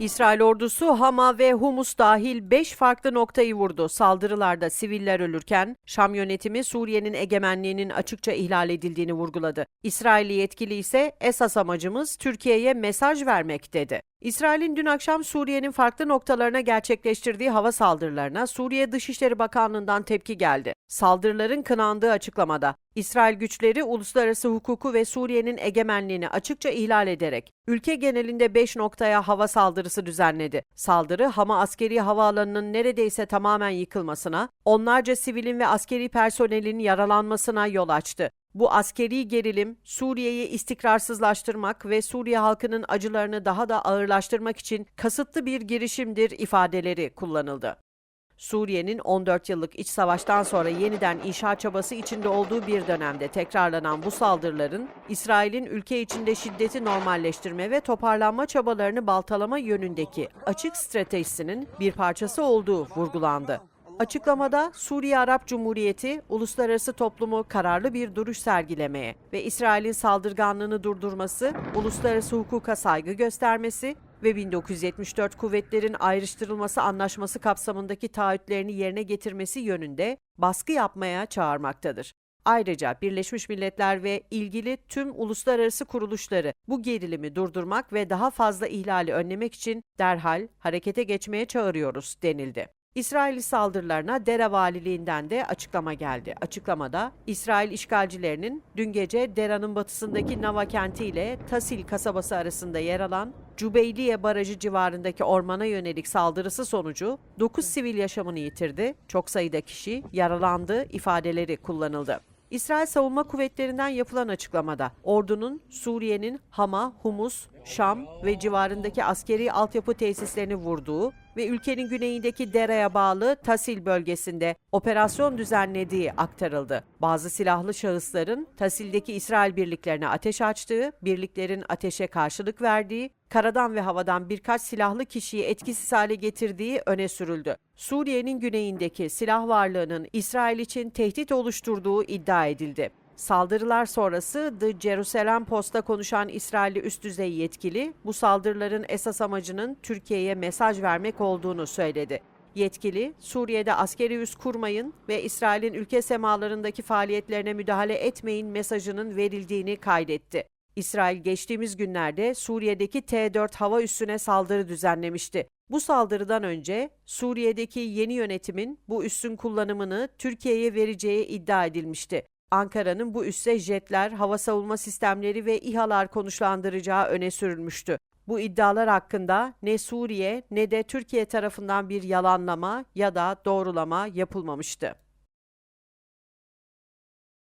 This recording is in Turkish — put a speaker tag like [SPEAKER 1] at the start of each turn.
[SPEAKER 1] İsrail ordusu Hama ve Humus dahil 5 farklı noktayı vurdu. Saldırılarda siviller ölürken Şam yönetimi Suriye'nin egemenliğinin açıkça ihlal edildiğini vurguladı. İsrailli yetkili ise esas amacımız Türkiye'ye mesaj vermek dedi. İsrail'in dün akşam Suriye'nin farklı noktalarına gerçekleştirdiği hava saldırılarına Suriye Dışişleri Bakanlığı'ndan tepki geldi. Saldırıların kınandığı açıklamada İsrail güçleri uluslararası hukuku ve Suriye'nin egemenliğini açıkça ihlal ederek ülke genelinde 5 noktaya hava saldırısı düzenledi. Saldırı Hama askeri havaalanının neredeyse tamamen yıkılmasına, onlarca sivilin ve askeri personelin yaralanmasına yol açtı. Bu askeri gerilim Suriye'yi istikrarsızlaştırmak ve Suriye halkının acılarını daha da ağırlaştırmak için kasıtlı bir girişimdir ifadeleri kullanıldı. Suriye'nin 14 yıllık iç savaştan sonra yeniden inşa çabası içinde olduğu bir dönemde tekrarlanan bu saldırıların İsrail'in ülke içinde şiddeti normalleştirme ve toparlanma çabalarını baltalama yönündeki açık stratejisinin bir parçası olduğu vurgulandı. Açıklamada Suriye Arap Cumhuriyeti uluslararası toplumu kararlı bir duruş sergilemeye ve İsrail'in saldırganlığını durdurması, uluslararası hukuka saygı göstermesi ve 1974 kuvvetlerin ayrıştırılması anlaşması kapsamındaki taahhütlerini yerine getirmesi yönünde baskı yapmaya çağırmaktadır. Ayrıca Birleşmiş Milletler ve ilgili tüm uluslararası kuruluşları bu gerilimi durdurmak ve daha fazla ihlali önlemek için derhal harekete geçmeye çağırıyoruz denildi. İsrail saldırılarına Dera Valiliğinden de açıklama geldi. Açıklamada İsrail işgalcilerinin dün gece Dera'nın batısındaki Nava kenti ile Tasil kasabası arasında yer alan Cubeyliye Barajı civarındaki ormana yönelik saldırısı sonucu 9 sivil yaşamını yitirdi, çok sayıda kişi yaralandı ifadeleri kullanıldı. İsrail Savunma Kuvvetleri'nden yapılan açıklamada ordunun Suriye'nin Hama, Humus, Şam ve civarındaki askeri altyapı tesislerini vurduğu ve ülkenin güneyindeki Dera'ya bağlı Tasil bölgesinde operasyon düzenlediği aktarıldı. Bazı silahlı şahısların Tasil'deki İsrail birliklerine ateş açtığı, birliklerin ateşe karşılık verdiği, karadan ve havadan birkaç silahlı kişiyi etkisiz hale getirdiği öne sürüldü. Suriye'nin güneyindeki silah varlığının İsrail için tehdit oluşturduğu iddia edildi. Saldırılar sonrası The Jerusalem Post'a konuşan İsrailli üst düzey yetkili, bu saldırıların esas amacının Türkiye'ye mesaj vermek olduğunu söyledi. Yetkili, Suriye'de askeri üs kurmayın ve İsrail'in ülke semalarındaki faaliyetlerine müdahale etmeyin mesajının verildiğini kaydetti. İsrail geçtiğimiz günlerde Suriye'deki T-4 hava üssüne saldırı düzenlemişti. Bu saldırıdan önce Suriye'deki yeni yönetimin bu üssün kullanımını Türkiye'ye vereceği iddia edilmişti. Ankara'nın bu üsse jetler, hava savunma sistemleri ve İHA'lar konuşlandıracağı öne sürülmüştü. Bu iddialar hakkında ne Suriye ne de Türkiye tarafından bir yalanlama ya da doğrulama yapılmamıştı.